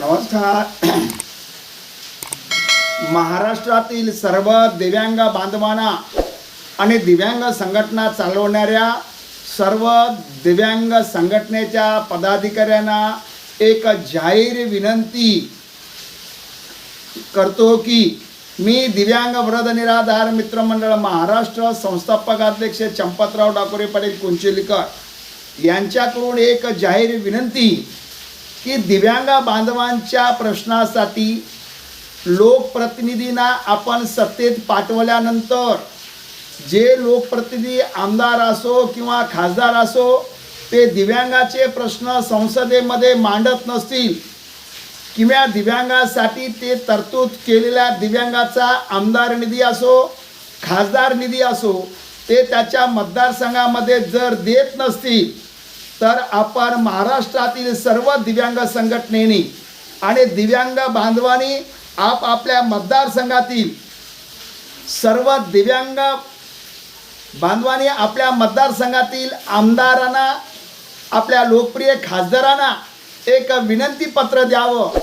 नमस्कार. महाराष्ट्रातील सर्व दिव्यांग बांधवांना आणि दिव्यांग संघटना चालवणाऱ्या सर्व दिव्यांग संघटनेच्या पदाधिकाऱ्यांना एक जाहीर विनंती करतो की मी दिव्यांग वृद्ध निराधार मित्रमंडळ महाराष्ट्र संस्थापक अध्यक्ष चंपतराव डाकोरे पाटील कुंचिलकर यांच्याकडून एक जाहीर विनंती की दिव्यांग बांधवांच्या प्रश्नासाठी लोकप्रतिनिधींना आपण सत्तेत पाठवल्यानंतर जे लोकप्रतिनिधी आमदार असो किंवा खासदार असो ते दिव्यांगाचे प्रश्न संसदेमध्ये मांडत नसतील. किंवा दिव्यांगासाठी ते तरतूद केलेल्या दिव्यांगाचा आमदार निधी असो खासदार निधी असो ते त्याच्या मतदारसंघामध्ये जर देत नसतील तर आपण महाराष्ट्रातील सर्व दिव्यांग संघटनेने आणि दिव्यांग बांधवांनी आपापल्या मतदारसंघातील सर्व दिव्यांग बांधवांनी आपल्या मतदारसंघातील आमदारांना आपल्या लोकप्रिय खासदारांना एक विनंती पत्र द्यावं.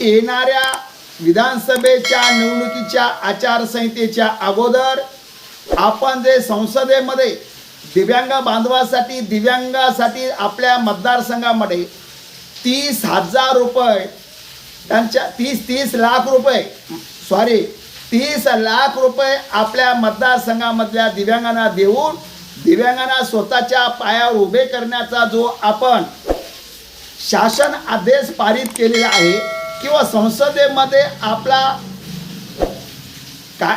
येणाऱ्या विधानसभेच्या निवडणुकीच्या आचारसंहितेच्या अगोदर आपण जे संसदेमध्ये दिव्यांग बांधवासाठी दिव्यांगासाठी आपल्या मतदारसंघामध्ये तीस हजार रुपये त्यांच्या तीस तीस लाख रुपये सॉरी तीस लाख रुपये आपल्या मतदारसंघामधल्या दिव्यांगांना देऊन दिव्यांगांना स्वतःच्या पायावर उभे करण्याचा जो आपण शासन आदेश पारित केलेला आहे किंवा संसदेमध्ये आपला का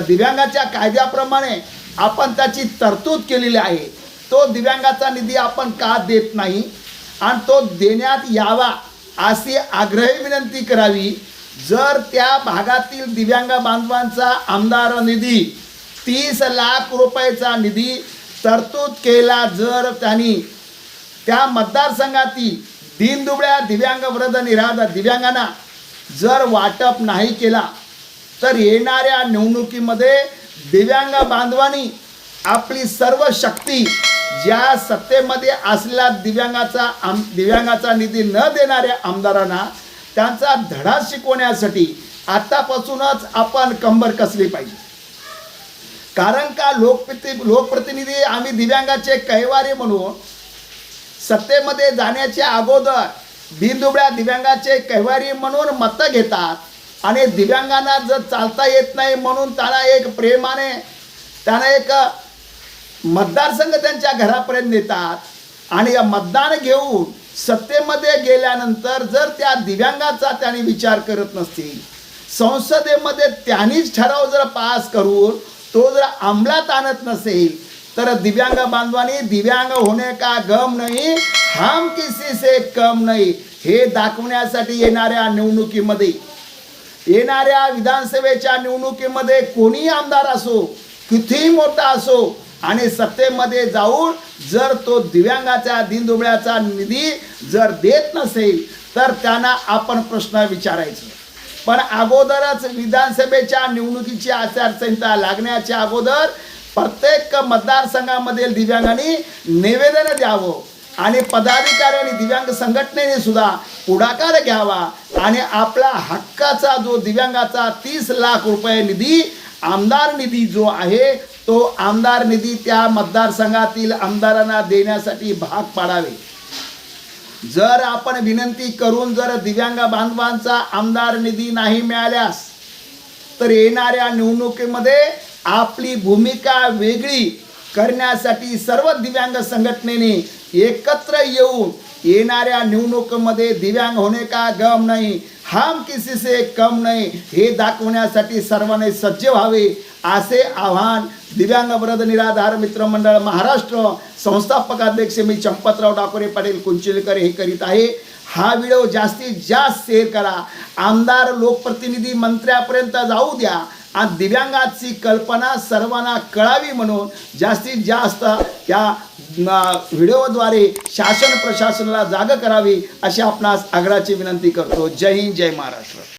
दिव्यांगाच्या कायद्याप्रमाणे आपण त्याची तरतूद केलेली आहे. तो दिव्यांगाचा निधी आपण का देत नाही? आणि तो देण्यात यावा अशी आग्रही विनंती करावी. जर त्या भागातील दिव्यांग बांधवांचा आमदार निधी तीस लाख रुपयाचा निधी तरतूद केला जर त्यांनी त्या मतदारसंघातील दीनदुबळ्या दिव्यांग वृद्ध निराधार दिव्यांगांना जर वाटप नाही केला तर येणाऱ्या निवडणुकीमध्ये दिव्यांग बांधवानी आपली सर्व शक्ती ज्या सत्तेमध्ये असलेल्या दिव्यांगाचा आम दिव्यांगाचा निधी न देणाऱ्या आमदारांना त्यांचा धडा शिकवण्यासाठी आत्तापासूनच आपण कंबर कसली पाहिजे. कारण का लोकप्रति लोकप्रतिनिधी आम्ही दिव्यांगाचे कैवारी म्हणून सत्तेमध्ये जाण्याच्या अगोदर बिनदुबळ्या दिव्यांगाचे कैवारी म्हणून मतं घेतात. आणि दिव्यांगांना जर चालता येत नाही म्हणून त्यांना एक प्रेमाने त्यांना एक मतदारसंघ त्यांच्या घरापर्यंत नेतात. आणि या मतदान घेऊन सत्तेमध्ये गेल्यानंतर जर त्या दिव्यांगाचा त्यांनी विचार करत नसतील संसदेमध्ये त्यांनीच ठराव जर पास करून तो जर अंमलात आणत नसेल तर दिव्यांग बांधवांनी दिव्यांग होणे का गम नाही? हम किसी से कम नाही. हे दाखवण्यासाठी येणाऱ्या निवडणुकीमध्ये येणाऱ्या विधानसभेच्या निवडणुकीमध्ये कोणीही आमदार असो कितीही मोठा असो आणि सत्तेमध्ये जाऊन जर तो दिव्यांगाच्या दिनदुबळ्याचा निधी जर देत नसेल तर त्यांना आपण प्रश्न विचारायचे. पण अगोदरच विधानसभेच्या निवडणुकीची आचारसंहिता लागण्याच्या अगोदर प्रत्येक मतदारसंघामधील दिव्यांगांनी निवेदन द्यावं. आणि पदाधिकारी आणि दिव्यांग संघटनेने सुद्धा पुढाकार घ्यावा. आणि आपला हक्काचा जो दिव्यांगाचा तीस लाख रुपये निधी आमदार निधी जो आहे तो आमदार निधी त्या मतदारसंघातील आमदारांना देण्यासाठी भाग पाडावे. जर आपण विनंती करून जर दिव्यांग बांधवांचा आमदार निधी नाही मिळाल्यास तर येणाऱ्या निवडणुकीमध्ये आपली भूमिका वेगळी करण्यासाठी सर्व दिव्यांग संघटनेने एकत्र येऊन येणाऱ्या निवडणुकीमध्ये दिव्यांग होणे का गम नाही हम किसी से कम नाही हे दाखवण्यासाठी सर्वांनी सज्ज व्हावे असे आव्हान दिव्यांग वृद्ध निराधार मित्रमंडळ महाराष्ट्र संस्थापक अध्यक्ष मी चंपतराव डाकोरे पाटील कुंचिलकर हे करीत आहे. हा व्हिडिओ जास्तीत जास्त शेअर करा. आमदार लोकप्रतिनिधी मंत्र्यापर्यंत जाऊ द्या. आणि दिव्यांगाची कल्पना सर्वांना कळावी म्हणून जास्तीत जास्त या व्हिडिओद्वारे शासन प्रशासनाला जाग करावी अशी आपणास आग्रहाची विनंती करतो. जय हिंद जय महाराष्ट्र.